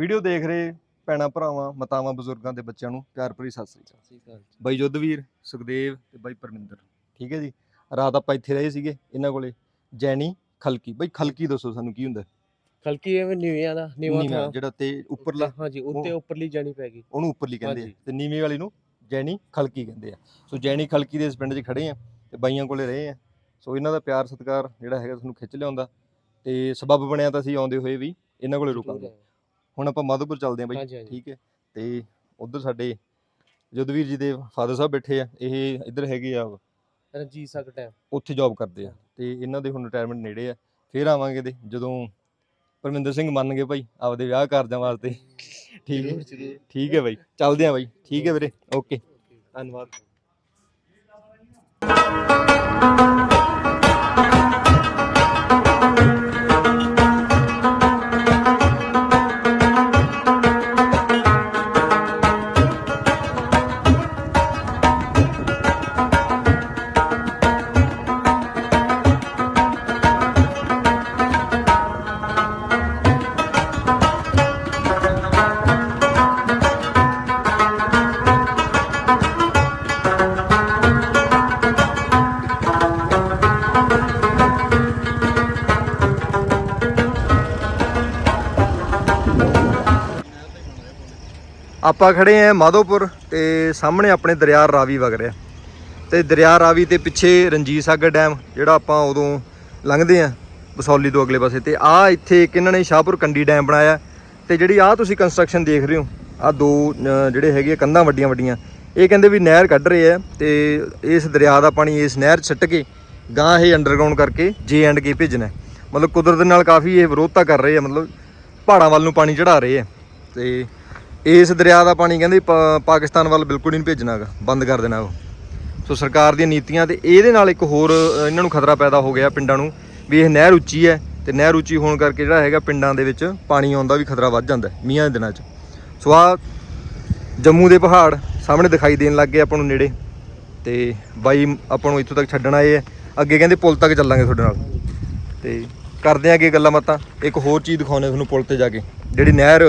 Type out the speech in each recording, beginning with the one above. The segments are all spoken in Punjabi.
ਵੀਡੀਓ ਦੇਖ ਰਹੇ ਭੈਣਾਂ ਭਰਾਵਾਂ ਮਾਤਾਵਾਂ ਬਜ਼ੁਰਗਾਂ ਦੇ ਬੱਚਿਆਂ ਨੂੰ ਪਿਆਰ ਭਰੀ ਸਤਿ ਸ੍ਰੀ ਅਕਾਲ। ਬਾਈ ਜੁੱਧਵੀਰ ਸੁਖਦੇਵ ਤੇ ਬਾਈ ਪਰਮਿੰਦਰ। ਠੀਕ ਹੈ ਜੀ? ਰਾਤ ਆਪਾਂ ਇੱਥੇ ਰਹੇ ਸੀਗੇ ਇਹਨਾਂ ਕੋਲੇ। ਜੈਨੀ ਖਲਕੀ। ਬਾਈ ਖਲਕੀ ਦੱਸੋ ਸਾਨੂੰ ਕੀ ਹੁੰਦਾ? ਖਲਕੀ ਐਵੇਂ ਨੀਵਿਆਂ ਦਾ ਨੀਵਾਂ ਨੀਵਾਂ ਥਾਂ। ਜਿਹੜਾ ਤੇ ਉੱਪਰਲਾ ਹਾਂਜੀ ਉੱਤੇ ਉੱਪਰਲੀ ਜਾਣੀ ਪੈ ਗਈ। ਉਹਨੂੰ ਉੱਪਰਲੀ ਕਹਿੰਦੇ ਆ। ਹਾਂਜੀ। ਤੇ ਨੀਵੀਂ ਵਾਲੀ ਨੂੰ ਜੈਨੀ ਖਲਕੀ ਕਹਿੰਦੇ ਆ। ਸੋ ਜੈਨੀ ਖਲਕੀ ਦੇ ਇਸ ਪਿੰਡ 'ਚ ਖੜੇ ਆ ਤੇ ਬਾਈਆਂ ਕੋਲੇ ਰਹੇ ਆ। ਸੋ ਇਹਨਾਂ ਦਾ ਪਿਆਰ ਸਤਿਕਾਰ ਜਿਹੜਾ ਹੈਗਾ ਤੁਹਾਨੂੰ ਖਿੱਚ ਲਿਆਉਂਦਾ। ਤੇ ਸਬਬ ਬਣਿਆ ਤਾਂ ਅਸੀਂ ਆਉਂਦੇ ਹੋਏ ਵੀ ਇਹਨਾਂ ਕੋਲੇ ਰੁਕਾਂਗੇ। ਹੁਣ ਆਪਾਂ ਮਾਧੋਪੁਰ ਚੱਲਦੇ ਆਂ ਬਾਈ ਹਾਂਜੀ ਹਾਂਜੀ। ਠੀਕ ਹੈ। ਤੇ ਉਧਰ ਸਾਡੇ ਜੁੱਧਵੀਰ ਜੀ ਦੇ ਫਾਦਰ ਸਾਹਿਬ ਬੈਠੇ ਆ ਇਹ ਇੱਧਰ ਹੈਗੇ ਆ ਰਣਜੀਤ ਸਕ ਟਾਈਮ ਉੱਥੇ ਜੌਬ ਕਰਦੇ ਆ। ਤੇ ਇਹਨਾਂ ਦੇ ਹੁਣ ਰਿਟਾਇਰਮੈਂਟ ਨੇੜੇ ਆ। ਫੇਰ ਆਵਾਂਗੇ ਤੇ ਜਦੋਂ ਪਰਮਿੰਦਰ ਸਿੰਘ ਮੰਨ ਗਏ ਭਾਈ ਆਪਦੇ ਵਿਆਹ ਕਾਰਜਾਂ ਵਾਸਤੇ। ਠੀਕ ਹੈ ਠੀਕ ਹੈ ਬਾਈ ਚੱਲਦੇ ਆ ਬਾਈ। ਠੀਕ ਹੈ ਵੀਰੇ ਓਕੇ। ਧੰਨਵਾਦ। ਆਪਾਂ ਖੜੇ ਆਂ ਮਾਧੋਪੁਰ ਤੇ ਸਾਹਮਣੇ ਆਪਣੇ ਦਰਿਆ ਰਾਵੀ ਵਗ ਰਿਹਾ। ਤੇ ਦਰਿਆ ਰਾਵੀ ਤੇ ਪਿੱਛੇ ਰਣਜੀਤ ਸਾਗਰ ਡੈਮ, ਜਿਹੜਾ ਆਪਾਂ ਉਦੋਂ ਲੰਘਦੇ ਆਂ ਬਸੌਲੀ ਤੋਂ ਅਗਲੇ ਪਾਸੇ। ਤੇ ਆ ਇੱਥੇ ਇੱਕ ਇਹਨਾਂ ਨੇ ਸ਼ਾਹਪੁਰ ਕੰਡੀ ਡੈਮ ਬਣਾਇਆ। ਤੇ ਜਿਹੜੀ ਆ ਤੁਸੀਂ ਕੰਸਟਰਕਸ਼ਨ ਦੇਖ ਰਹੇ ਹੋ ਆ ਦੋ ਜਿਹੜੇ ਹੈਗੇ ਆ ਕੰਧਾਂ ਵੱਡੀਆਂ ਵੱਡੀਆਂ, ਇਹ ਕਹਿੰਦੇ ਵੀ ਨਹਿਰ ਕੱਢ ਰਹੇ ਆ ਤੇ ਇਸ ਦਰਿਆ ਦਾ ਪਾਣੀ ਇਸ ਨਹਿਰ 'ਚ ਛੱਟ ਕੇ ਗਾਂ ਇਹ ਅੰਡਰਗਰਾਉਂਡ ਕਰਕੇ ਜੇ ਐਂਡ ਕੇ ਭੇਜਣਾ ਮਤਲਬ ਕੁਦਰਤ ਨਾਲ ਕਾਫੀ ਇਹ ਵਿਰੋਧਤਾ ਕਰ ਰਹੇ ਆ, ਮਤਲਬ ਪਹਾੜਾਂ ਵੱਲ ਨੂੰ ਪਾਣੀ ਚੜਾ ਰਹੇ ਆ। ਤੇ ਇਸ ਦਰਿਆ ਦਾ ਪਾਣੀ ਕਹਿੰਦੇ ਪਾ- ਪਾਕਿਸਤਾਨ ਵੱਲ ਬਿਲਕੁਲ ਹੀ ਨਹੀਂ ਭੇਜਣਾਗਾ ਬੰਦ ਕਰ ਦੇਣਾ ਉਹ। ਸੋ ਸਰਕਾਰ ਦੀਆਂ ਨੀਤੀਆਂ ਤੇ ਇਹਦੇ ਨਾਲ ਇੱਕ ਹੋਰ ਇਹਨਾਂ ਨੂੰ ਖਤਰਾ ਪੈਦਾ ਹੋ ਗਿਆ ਪਿੰਡਾਂ ਨੂੰ, ਵੀ ਇਹ ਨਹਿਰ ਉੱਚੀ ਹੈ ਤੇ ਨਹਿਰ ਉੱਚੀ ਹੋਣ ਕਰਕੇ ਜਿਹੜਾ ਹੈਗਾ ਪਿੰਡਾਂ ਦੇ ਵਿੱਚ ਪਾਣੀ ਆਉਣ ਦਾ ਵੀ ਖਤਰਾ ਵੱਧ ਜਾਂਦਾ ਹੈ, ਮੀਂਹਾਂ ਦੇ ਦਿਨਾਂ 'ਚ। ਸੋ ਆ ਜੰਮੂ ਦੇ ਪਹਾੜ ਸਾਹਮਣੇ ਦਿਖਾਈ ਦੇਣ ਲੱਗ ਗਏ ਆਪਾਂ ਨੂੰ ਨੇੜੇ ਤੇ ਬਾਈ ਆਪਾਂ ਨੂੰ ਇੱਥੋਂ ਤੱਕ ਛੱਡਣ ਆਏ ਆ ਅੱਗੇ ਕਹਿੰਦੇ ਪੁਲ ਤੱਕ ਚੱਲਾਂਗੇ ਤੁਹਾਡੇ ਨਾਲ। ਤੇ ਕਰਦੇ ਆਂ ਅੱਗੇ ਗੱਲਾਂ ਬਾਤਾਂ। ਇੱਕ ਹੋਰ ਚੀਜ਼ ਦਿਖਾਉਣੇ ਤੁਹਾਨੂੰ ਪੁਲ ਤੇ ਜਾ ਕੇ, ਜਿਹੜੀ ਨਹਿਰ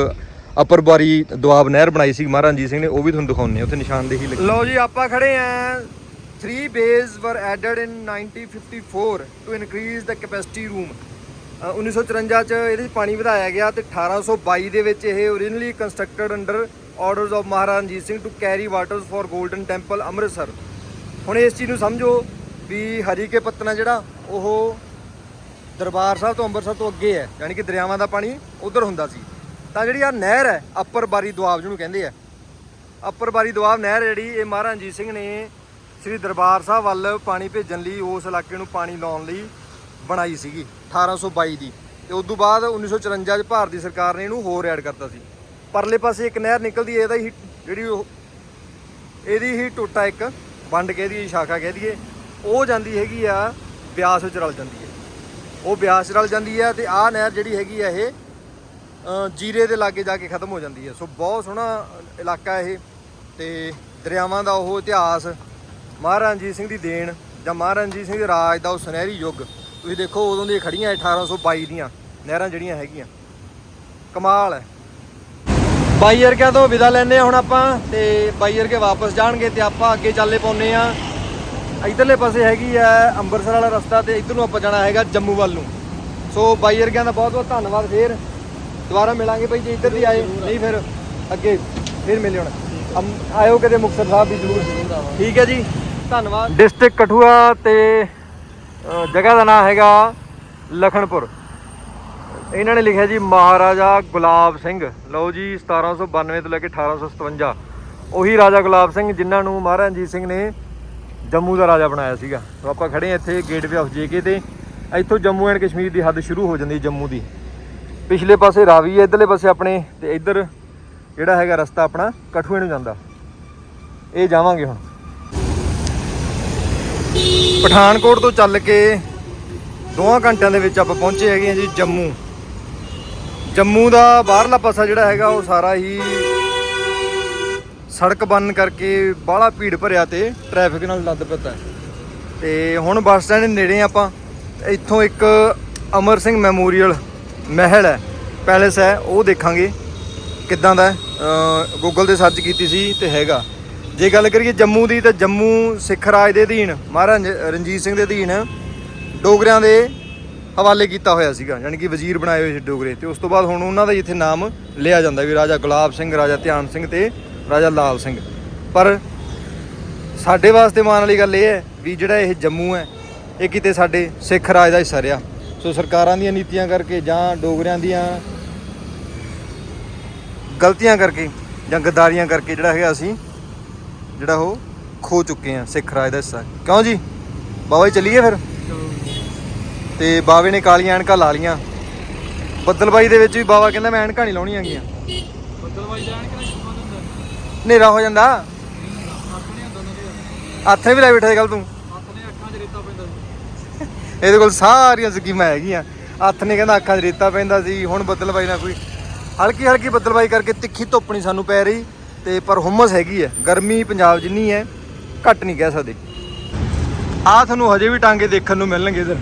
ਅਪਰ ਬਾਰੀ ਦੁਆਬ ਨਹਿਰ ਬਣਾਈ ਸੀ ਮਹਾਰਾਜ ਰਣਜੀਤ ਸਿੰਘ ਨੇ, ਉਹ ਵੀ ਤੁਹਾਨੂੰ ਦਿਖਾਉਣੇ ਉੱਥੇ ਨਿਸ਼ਾਨਦੇਹੀ ਲੱਗੀ। ਲਓ ਜੀ, ਆਪਾਂ ਖੜੇ ਆਂ 3 bays were added in 1954 to increase the capacity room 1954 ਚ ਇਹਦੇ 'ਚ ਪਾਣੀ ਵਧਾਇਆ ਗਿਆ ਤੇ 1822 ਦੇ ਵਿੱਚ ਇਹ originally constructed under orders of Maharaja Ranjit Singh to carry waters for golden temple Amritsar. ਹੁਣ ਇਸ ਚੀਜ਼ ਨੂੰ ਸਮਝੋ ਵੀ ਹਰੀ ਕੇ ਪੱਤਨਾ ਜਿਹੜਾ, ਉਹ ਦਰਬਾਰ ਸਾਹਿਬ ਤੋਂ ਅੰਮ੍ਰਿਤਸਰ ਤੋਂ ਅੱਗੇ ਹੈ, ਯਾਨੀ ਕਿ ਦਰਿਆਵਾਂ ਦਾ ਪਾਣੀ ਉਧਰ ਹੁੰਦਾ ਸੀ। ਤਾਂ ਜਿਹੜੀ ਆ ਨਹਿਰ ਹੈ, ਅੱਪਰ ਬਾਰੀ ਦੁਆਬ ਜਿਹਨੂੰ ਕਹਿੰਦੇ ਆ। ਅੱਪਰ ਬਾਰੀ ਦੁਆਬ ਨਹਿਰ ਜਿਹੜੀ, ਇਹ ਮਹਾਰਾਜਾ ਰਣਜੀਤ ਸਿੰਘ ਨੇ ਸ੍ਰੀ ਦਰਬਾਰ ਸਾਹਿਬ ਵੱਲ ਪਾਣੀ ਭੇਜਣ ਲਈ, ਉਸ ਇਲਾਕੇ ਨੂੰ ਪਾਣੀ ਲਾਉਣ ਲਈ ਬਣਾਈ ਸੀਗੀ 1822 ਦੀ। ਤੇ ਉਸ ਤੋਂ ਬਾਅਦ 1954 ਚ ਭਾਰਤ ਦੀ ਸਰਕਾਰ ਨੇ ਇਹਨੂੰ ਹੋਰ ਐਡ ਕਰਤਾ ਸੀ। ਪਰਲੇ ਪਾਸੇ ਇੱਕ ਨਹਿਰ ਨਿਕਲਦੀ ਹੈ, ਇਹਦਾ ਹੀ ਜਿਹੜੀ ਉਹ, ਇਹਦੀ ਹੀ ਟੋਟਾ ਇੱਕ ਵੰਡ ਕਹਿ ਦਈਏ, ਸ਼ਾਖਾ ਕਹਿ ਦਈਏ, ਉਹ ਜਾਂਦੀ ਹੈਗੀ ਆ ਬਿਆਸ ਵਿੱਚ ਰਲ ਜਾਂਦੀ ਹੈ। ਉਹ ਬਿਆਸ ਰਲ ਜਾਂਦੀ ਹੈ ਤੇ ਆਹ ਨਹਿਰ ਜਿਹੜੀ ਹੈਗੀ ਆ ਇਹ ਜੀਰੇ ਦੇ ਲਾਗੇ ਜਾ ਕੇ ਖਤਮ ਹੋ ਜਾਂਦੀ ਹੈ। ਸੋ ਬਹੁਤ ਸੋਹਣਾ ਇਲਾਕਾ ਇਹ ਤੇ ਦਰਿਆਵਾਂ ਦਾ ਉਹ ਇਤਿਹਾਸ, ਮਹਾਰਾਜਾ ਰਣਜੀਤ ਸਿੰਘ ਦੀ ਦੇਣ ਜਾਂ ਮਹਾਰਾਜਾ ਰਣਜੀਤ ਸਿੰਘ ਦੇ ਰਾਜ ਦਾ ਉਹ ਸੁਨਹਿਰੀ ਯੁੱਗ। ਤੁਸੀਂ ਦੇਖੋ ਉਦੋਂ ਦੀਆਂ ਖੜੀਆਂ 1822 ਦੀਆਂ ਨਹਿਰਾਂ ਜਿਹੜੀਆਂ ਹੈਗੀਆਂ। ਕਮਾਲ ਹੈ। ਬਾਈ ਵਰਗਿਆਂ ਤੋਂ ਵਿਦਾ ਲੈਣੇ ਹੁਣ ਆਪਾਂ ਤੇ ਬਾਈ ਵਰਗੇ ਵਾਪਸ ਜਾਣਗੇ ਤੇ ਆਪਾਂ ਅੱਗੇ ਚੱਲੇ ਪਾਉਨੇ ਆ ਇਧਰਲੇ ਪਾਸੇ ਹੈਗੀ ਆ ਅੰਮ੍ਰਿਤਸਰ ਵਾਲਾ ਰਸਤਾ ਤੇ ਇਧਰ ਨੂੰ ਆਪਾਂ ਜਾਣਾ ਹੈਗਾ ਜੰਮੂ ਵੱਲ ਨੂੰ। ਸੋ ਬਾਈ ਵਰਗਿਆਂ ਦਾ ਬਹੁਤ ਬਹੁਤ ਧੰਨਵਾਦ ਫੇਰ। ਦੁਬਾਰਾ ਮਿਲਾਂਗੇ ਭਾਈ ਜੇ ਇੱਧਰ ਦੀ ਆਏ, ਨਹੀਂ ਫਿਰ ਅੱਗੇ ਫਿਰ ਮਿਲਿਓ ਹੁਣ ਆਇਓ ਕਦੇ ਮੁਕਤਸਰ ਸਾਹਿਬ ਵੀ ਜ਼ਰੂਰ। ਠੀਕ ਹੈ ਜੀ, ਧੰਨਵਾਦ। ਡਿਸਟ੍ਰਿਕਟ ਕਠੂਆ ਤੇ ਜਗ੍ਹਾ ਦਾ ਨਾਮ ਹੈਗਾ ਲਖਣਪੁਰ ਇਹਨਾਂ ਨੇ ਲਿਖਿਆ ਜੀ, ਮਹਾਰਾਜਾ ਗੁਲਾਬ ਸਿੰਘ। ਲਓ ਜੀ 1792 ਤੋਂ ਲੈ ਕੇ 1857 ਉਹੀ ਰਾਜਾ ਗੁਲਾਬ ਸਿੰਘ ਜਿਨ੍ਹਾਂ ਨੂੰ ਮਹਾਰਾਜਾ ਰਣਜੀਤ ਸਿੰਘ ਨੇ ਜੰਮੂ ਦਾ ਰਾਜਾ ਬਣਾਇਆ ਸੀਗਾ। ਸੋ ਆਪਾਂ ਖੜੇ ਹਾਂ ਇੱਥੇ ਗੇਟਵੇ ਆਫ ਜੇਕੇ ਤੇ। ਇੱਥੋਂ ਜੰਮੂ ਐਂਡ ਕਸ਼ਮੀਰ ਦੀ ਹੱਦ ਸ਼ੁਰੂ ਹੋ ਜਾਂਦੀ ਜੰਮੂ ਦੀ। ਪਿਛਲੇ ਪਾਸੇ ਰਾਵੀ ਹੈ, ਇਧਰਲੇ ਪਾਸੇ ਆਪਣੇ ਤੇ ਇੱਧਰ ਜਿਹੜਾ ਹੈਗਾ ਰਸਤਾ ਆਪਣਾ ਕਠੂਏ ਨੂੰ ਜਾਂਦਾ। ਇਹ ਜਾਵਾਂਗੇ ਹੁਣ। ਪਠਾਨਕੋਟ ਤੋਂ ਚੱਲ ਕੇ ਦੋਆਂ ਘੰਟਿਆਂ ਦੇ ਵਿੱਚ ਆਪਾਂ ਪਹੁੰਚੇ ਹੈਗੇ ਹਾਂ ਜੀ ਜੰਮੂ। ਜੰਮੂ ਦਾ ਬਾਹਰਲਾ ਪਾਸਾ ਜਿਹੜਾ ਹੈਗਾ ਉਹ ਸਾਰਾ ਹੀ ਸੜਕ ਬੰਨ ਕਰਕੇ ਬਾਹਲਾ ਭੀੜ ਭਰਿਆ ਤੇ ਟ੍ਰੈਫਿਕ ਨਾਲ ਲੱਦ ਪਤਾ ਤੇ ਹੁਣ ਬੱਸ ਸਟੈਂਡ ਨੇੜੇ ਹਾਂ ਆਪਾਂ, ਇੱਥੋਂ ਇੱਕ ਅਮਰ ਸਿੰਘ ਮੈਮੋਰੀਅਲ ਮਹਿਲ ਹੈ, ਪੈਲੇਸ ਹੈ, ਉਹ ਦੇਖਾਂਗੇ ਕਿੱਦਾਂ ਦਾ ਗੂਗਲ ਤੇ ਸਰਚ ਕੀਤੀ ਸੀ ਤੇ ਹੈਗਾ। ਜੇ ਗੱਲ ਕਰੀਏ ਜੰਮੂ ਦੀ ਤਾਂ ਜੰਮੂ ਸਿੱਖ ਰਾਜ ਦੇ ਅਧੀਨ, ਮਹਾਰਾਜ ਰਣਜੀਤ ਸਿੰਘ ਦੇ ਅਧੀਨ ਡੋਗਰਿਆਂ ਦੇ ਹਵਾਲੇ ਕੀਤਾ ਹੋਇਆ ਸੀਗਾ, ਯਾਨੀ ਕਿ ਵਜ਼ੀਰ ਬਣਾਏ ਹੋਏ ਸੀ ਡੋਗਰੇ ਤੇ ਉਸ ਤੋਂ ਬਾਅਦ ਹੁਣ ਉਹਨਾਂ ਦਾ ਇੱਥੇ ਨਾਮ ਲਿਆ ਜਾਂਦਾ ਵੀ ਰਾਜਾ ਗੁਲਾਬ ਸਿੰਘ, ਰਾਜਾ ਧਿਆਨ ਸਿੰਘ ਤੇ ਰਾਜਾ ਲਾਲ ਸਿੰਘ। ਪਰ ਸਾਡੇ ਵਾਸਤੇ ਮਾਣ ਵਾਲੀ ਗੱਲ ਇਹ ਹੈ ਵੀ ਜਿਹੜਾ ਇਹ ਜੰਮੂ ਹੈ, ਇਹ ਕਿਤੇ ਸਾਡੇ ਸਿੱਖ ਰਾਜ ਦਾ ਹਿੱਸਾ ਰਿਹਾ। ਸੋ ਸਰਕਾਰਾਂ ਦੀਆਂ ਨੀਤੀਆਂ ਕਰਕੇ ਜਾਂ ਡੋਗਰਿਆਂ ਦੀਆਂ ਗਲਤੀਆਂ ਕਰਕੇ ਜਾਂ ਗਦਾਰੀਆਂ ਕਰਕੇ ਜਿਹੜਾ ਹੈਗਾ ਅਸੀਂ ਜਿਹੜਾ ਉਹ ਖੋ ਚੁੱਕੇ ਆ ਸਿੱਖ ਰਾਜ ਦਾ ਹਿੱਸਾ। ਕਿਉਂ ਜੀ? ਬਾਬਾ ਜੀ ਚੱਲੀਏ ਫਿਰ? ਤੇ ਬਾਵੇ ਨੇ ਕਾਲੀਆਂ ਐਨਕਾਂ ਲਾ ਲੀਆਂ ਬੱਦਲਬਾਈ ਦੇ ਵਿੱਚ ਵੀ ਬਾਬਾ ਕਹਿੰਦਾ ਮੈਂ ਐਨਕਾਂ ਨਹੀਂ ਲਾਉਣੀਆਂ ਗੀਆਂ ਬੱਦਲਵਾਈ ਜਾਣ ਕਿ ਨਾ ਹੁੰਦਾ ਹਨੇਰਾ ਹੋ ਜਾਂਦਾ? ਦੇ। ਹੱਥੇ ਵੀ ਲੈ ਬੈਠਾ ਗੱਲ ਤੂੰ ਆਪਣੇ ਅੱਖਾਂ 'ਚ ਰੇਤਾ ਪੈਂਦਾ ਸੀ ਇਹਦੇ ਕੋਲ ਸਾਰੀਆਂ ਸਕੀਮਾਂ ਹੈਗੀਆਂ। ਹੱਥ ਨੇ ਕਹਿੰਦਾ ਅੱਖਾਂ 'ਚ ਰੇਤਾ ਪੈਂਦਾ ਸੀ, ਹੁਣ ਬੱਦਲਬਾਈ ਨਾ ਕੋਈ। ਹਲਕੀ ਹਲਕੀ ਬੱਦਲਬਾਈ ਕਰਕੇ ਤਿੱਖੀ ਧੁੱਪ ਨਹੀਂ ਸਾਨੂੰ ਪੈ ਰਹੀ, ਤੇ ਪਰ ਹੁਮਸ ਹੈਗੀ ਹੈ। ਗਰਮੀ ਪੰਜਾਬ ਜਿੰਨੀ ਹੈ, ਘੱਟ ਨਹੀਂ ਕਹਿ ਸਕਦੇ। ਆ ਤੁਹਾਨੂੰ ਹਜੇ ਵੀ ਟਾਂਗੇ ਦੇਖਣ ਨੂੰ ਮਿਲਣਗੇ ਇਧਰ।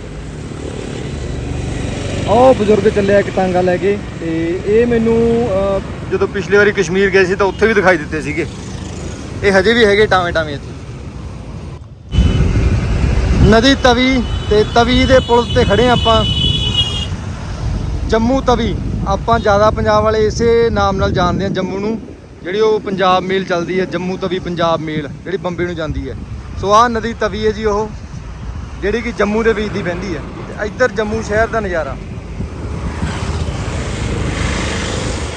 ਉਹ ਬਜ਼ੁਰਗ ਚੱਲਿਆ ਇੱਕ ਟਾਂਗਾ ਲੈ ਕੇ, ਤੇ ਇਹ ਮੈਨੂੰ ਜਦੋਂ ਪਿਛਲੀ ਵਾਰੀ ਕਸ਼ਮੀਰ ਗਏ ਸੀ ਤਾਂ ਉੱਥੇ ਵੀ ਦਿਖਾਈ ਦਿੱਤੇ ਸੀਗੇ। ਇਹ ਹਜੇ ਵੀ ਹੈਗੇ ਟਾਵੇਂ ਟਾਵੇਂ ਇੱਥੇ। ਨਦੀ ਤਵੀ ਤੇ ਤਵੀ ਦੇ ਪੁਲ ਤੇ ਖੜੇ ਹਾਂ ਆਪਾਂ। ਜੰਮੂ ਤਵੀ, ਆਪਾਂ ਜ਼ਿਆਦਾ ਪੰਜਾਬ ਵਾਲੇ ਇਸੇ ਨਾਮ ਨਾਲ ਜਾਣਦੇ ਹਾਂ ਜੰਮੂ ਨੂੰ। ਜਿਹੜੀ ਉਹ ਪੰਜਾਬ ਮੇਲ ਚੱਲਦੀ ਹੈ, ਜੰਮੂ ਤਵੀ ਪੰਜਾਬ ਮੇਲ, ਜਿਹੜੀ ਬੰਬੇ ਨੂੰ ਜਾਂਦੀ ਹੈ। ਸੋ ਆਹ ਨਦੀ ਤਵੀ ਹੈ ਜੀ ਉਹ, ਜਿਹੜੀ ਕਿ ਜੰਮੂ ਦੇ ਵਿੱਚ ਦੀ ਵਹਿੰਦੀ ਹੈ। ਇੱਧਰ ਜੰਮੂ ਸ਼ਹਿਰ ਦਾ ਨਜ਼ਾਰਾ।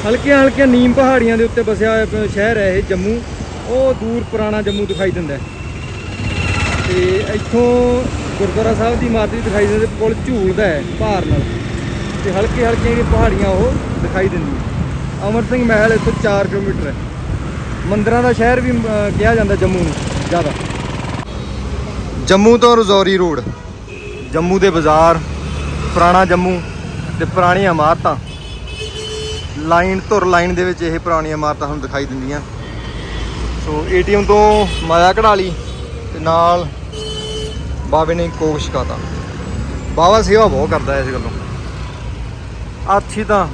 ਹਲਕੀਆਂ ਹਲਕੀਆਂ ਨੀਮ ਪਹਾੜੀਆਂ ਦੇ ਉੱਤੇ ਵਸਿਆ ਹੋਇਆ ਸ਼ਹਿਰ ਹੈ ਇਹ ਜੰਮੂ। ਉਹ ਦੂਰ ਪੁਰਾਣਾ ਜੰਮੂ ਦਿਖਾਈ ਦਿੰਦਾ ਹੈ। ਤੇ ਇੱਥੋਂ ਗੁਰਦੁਆਰਾ ਸਾਹਿਬ ਦੀ ਇਮਾਰਤ ਵੀ ਦਿਖਾਈ ਦਿੰਦੀ ਪੁਲ ਝੂਲਦਾ ਹੈ, ਭਾਰ ਨਾਲ। ਤੇ ਹਲਕੇ ਹਲਕੇ ਜਿਹੜੀਆਂ ਪਹਾੜੀਆਂ ਉਹ ਦਿਖਾਈ ਦਿੰਦੀਆਂ ਅਮਰ ਸਿੰਘ ਮਹਿਲ ਇੱਥੋਂ 4 ਕਿਲੋਮੀਟਰ ਹੈ। ਮੰਦਰਾਂ ਦਾ ਸ਼ਹਿਰ ਵੀ ਕਿਹਾ ਜਾਂਦਾ ਜੰਮੂ ਨੂੰ, ਜ਼ਿਆਦਾ। ਜੰਮੂ ਤੋਂ ਰਜੌਰੀ ਰੋਡ। ਜੰਮੂ ਦੇ ਬਾਜ਼ਾਰ, ਪੁਰਾਣਾ ਜੰਮੂ ਤੇ ਪੁਰਾਣੀਆਂ ਇਮਾਰਤਾਂ। ਲਾਈਨ ਧੁਰ ਲਾਈਨ ਦੇ ਵਿੱਚ ਇਹ ਪੁਰਾਣੀਆਂ ਇਮਾਰਤਾਂ ਸਾਨੂੰ ਦਿਖਾਈ ਦਿੰਦੀਆਂ। ਸੋ ਏਟੀਐਮ ਤੋਂ ਮਾਇਆ ਕਢਾ ਲਈ ਤੇ ਨਾਲ ਬਾਬੇ ਨੇ ਕੋਕ ਛਕਾਤਾ ਬਾਬਾ ਸੇਵਾ ਬਹੁਤ ਕਰਦਾ ਇਸ ਗੱਲੋਂ। ਆਥੀ ਤਾਂ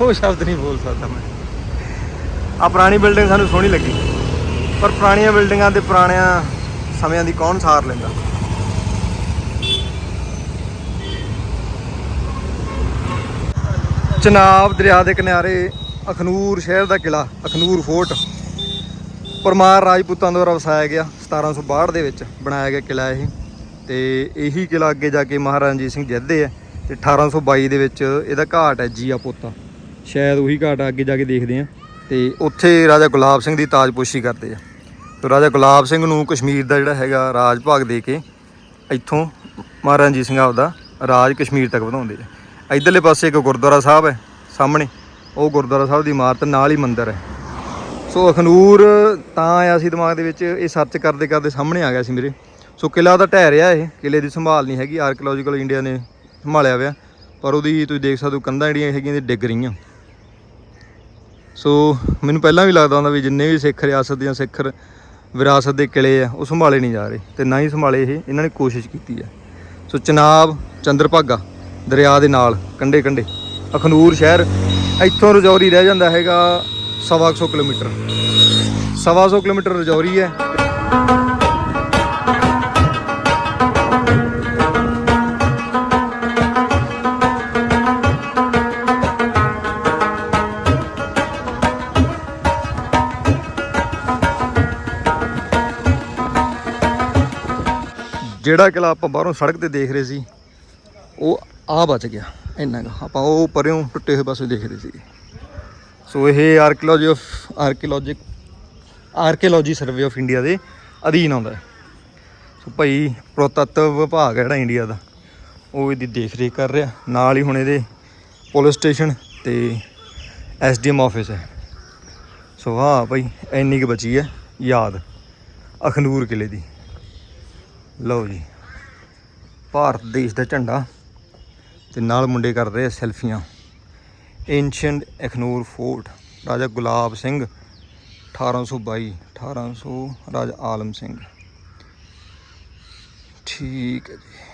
ਉਹ ਸ਼ਬਦ ਨਹੀਂ ਬੋਲ ਸਕਦਾ ਮੈਂ। ਆ ਪੁਰਾਣੀ ਬਿਲਡਿੰਗ ਸਾਨੂੰ ਸੋਹਣੀ ਲੱਗੀ। ਪਰ ਪੁਰਾਣੀਆਂ ਬਿਲਡਿੰਗਾਂ ਤੇ ਪੁਰਾਣਿਆਂ ਸਮਿਆਂ ਦੀ ਕੌਣ ਸਾਰ ਲੈਂਦਾ? ਚਨਾਬ ਦਰਿਆ ਦੇ ਕਿਨਾਰੇ ਅਖਨੂਰ ਸ਼ਹਿਰ ਦਾ ਕਿਲਾ ਅਖਨੂਰ ਫੋਰਟ। ਪਰਮਾਰ ਰਾਜਪੂਤਾਂ ਦੁਆਰਾ ਵਸਾਇਆ ਗਿਆ 1762 ਦੇ ਵਿੱਚ ਬਣਾਇਆ ਗਿਆ ਕਿਲਾ ਇਹ। ਤੇ ਇਹੀ ਕਿਲਾ ਅੱਗੇ ਜਾ ਕੇ ਮਹਾਰਾਜਾ ਰਣਜੀਤ ਸਿੰਘ ਜਿੱਤਦੇ ਆ, ਤੇ 1822 ਦੇ ਵਿੱਚ ਇਹਦਾ ਘਾਟ ਹੈ ਜੀਆ ਪੋਤਾ। ਸ਼ਾਇਦ ਉਹੀ ਘਾਟ ਅੱਗੇ ਜਾ ਕੇ ਦੇਖਦੇ ਆ। ਤੇ ਉੱਥੇ ਰਾਜਾ ਗੁਲਾਬ ਸਿੰਘ ਦੀ ਤਾਜਪੋਸ਼ੀ ਕਰਦੇ ਆ। ਤੇ ਰਾਜਾ ਗੁਲਾਬ ਸਿੰਘ ਨੂੰ ਕਸ਼ਮੀਰ ਦਾ ਜਿਹੜਾ ਹੈਗਾ ਰਾਜ ਭਾਗ ਦੇ ਕੇ ਇੱਥੋਂ ਮਹਾਰਾਜਾ ਰਣਜੀਤ ਸਿੰਘ ਆਪਦਾ ਰਾਜ ਕਸ਼ਮੀਰ ਤੱਕ ਵਧਾਉਂਦੇ ਆ। ਇਧਰਲੇ ਪਾਸੇ ਇੱਕ ਗੁਰਦੁਆਰਾ ਸਾਹਿਬ ਹੈ, ਸਾਹਮਣੇ। ਉਹ ਗੁਰਦੁਆਰਾ ਸਾਹਿਬ ਦੀ ਇਮਾਰਤ ਨਾਲ ਹੀ ਮੰਦਿਰ ਹੈ। ਸੋ ਅਖਨੂਰ, ਤਾਂ ਆਇਆ ਸੀ ਦਿਮਾਗ ਦੇ ਵਿੱਚ ਇਹ ਸਰਚ ਕਰਦੇ ਕਰਦੇ ਸਾਹਮਣੇ ਆ ਗਿਆ ਸੀ ਮੇਰੇ। ਸੋ ਕਿਲਾ ਤਾਂ ਢਹਿ ਰਿਹਾ ਇਹ ਕਿਲੇ ਦੀ ਸੰਭਾਲ ਨਹੀਂ ਹੈਗੀ ਆਰਕੀਓਲੋਜੀਕਲ ਇੰਡੀਆ ਨੇ ਸੰਭਾਲਿਆ ਹੋਇਆ ਪਰ ਉਹਦੀ ਤੁਸੀਂ ਦੇਖ ਸਕਦੇ ਹੋ ਕੰਧਾਂ ਜਿਹੜੀਆਂ ਹੈਗੀਆਂ, ਇਹ ਡਿੱਗ ਰਹੀਆਂ। ਸੋ ਮੈਨੂੰ ਪਹਿਲਾਂ ਵੀ ਲੱਗਦਾ ਹੁੰਦਾ ਵੀ ਜਿੰਨੇ ਵੀ ਸਿੱਖ ਰਿਆਸਤ ਦੀਆਂ ਸਿੱਖ ਵਿਰਾਸਤ ਦੇ ਕਿਲੇ ਆ, ਉਹ ਸੰਭਾਲੇ ਨਹੀਂ ਜਾ ਰਹੇ ਤੇ ਨਾ ਹੀ ਸੰਭਾਲੇ ਇਹ, ਇਹਨਾਂ ਨੇ ਕੋਸ਼ਿਸ਼ ਕੀਤੀ ਹੈ ਸੋ ਚਨਾਬ ਚੰਦਰਭਾਗਾ ਦਰਿਆ ਦੇ ਨਾਲ ਕੰਡੇ ਕੰਡੇ ਅਖਨੂਰ ਸ਼ਹਿਰ, ਇੱਥੋਂ ਰਜੌਰੀ ਰਹਿ ਜਾਂਦਾ ਹੈਗਾ ਸਵਾ ਕੁ ਸੌ ਕਿਲੋਮੀਟਰ ਸਵਾ ਸੌ ਕਿਲੋਮੀਟਰ ਰਜੌਰੀ ਹੈ ਜਿਹੜਾ ਕਿਲਾ ਆਪਾਂ ਬਾਹਰੋਂ ਸੜਕ ਤੇ ਦੇਖ ਰਹੇ ਸੀ ਉਹ ਆ ਬਚ ਗਿਆ ਇੰਨਾ ਕੁ ਆਪਾਂ ਉਹ ਪਰਿਓਂ ਟੁੱਟੇ ਹੋਏ ਪਾਸੇ ਦੇਖ ਰਹੇ ਸੀਗੇ ਸੋ ਇਹ archaeology of archaeologic archaeology survey of India ਦੇ ਅਧੀਨ ਆਉਂਦਾ ਹੈ। ਸੋ ਭਾਈ ਪੁਰਾਤੱਤਵ ਵਿਭਾਗ ਹੈ ਜਿਹੜਾ ਇੰਡੀਆ ਦਾ। ਉਹ ਇਹਦੀ ਦੇਖ ਰੇਖ ਕਰ ਰਿਹਾ। ਨਾਲ ਹੀ ਹੁਣ ਇਹਦੇ ਪੁਲਿਸ ਸਟੇਸ਼ਨ ਤੇ ਐਸਡੀਐਮ ਆਫਿਸ ਹੈ। ਸੋ ਹਾਂ ਭਾਈ, ਇੰਨੀ ਕੁ ਬਚੀ ਹੈ। ਯਾਦ। ਅਖਨੂਰ ਕਿਲੇ ਦੀ। ਲਓ ਜੀ। ਭਾਰਤ ਦੇਸ਼ ਦਾ ਝੰਡਾ। ਤੇ ਨਾਲ ਮੁੰਡੇ ਕਰ ਰਹੇ ਸੈਲਫੀਆਂ। ਐਂਸ਼ੀਅੰਟ ਅਖਨੂਰ ਫੋਰਟ ਰਾਜਾ ਗੁਲਾਬ ਸਿੰਘ 1822 1800 ਰਾਜਾ ਆਲਮ ਸਿੰਘ ਠੀਕ ਹੈ ਜੀ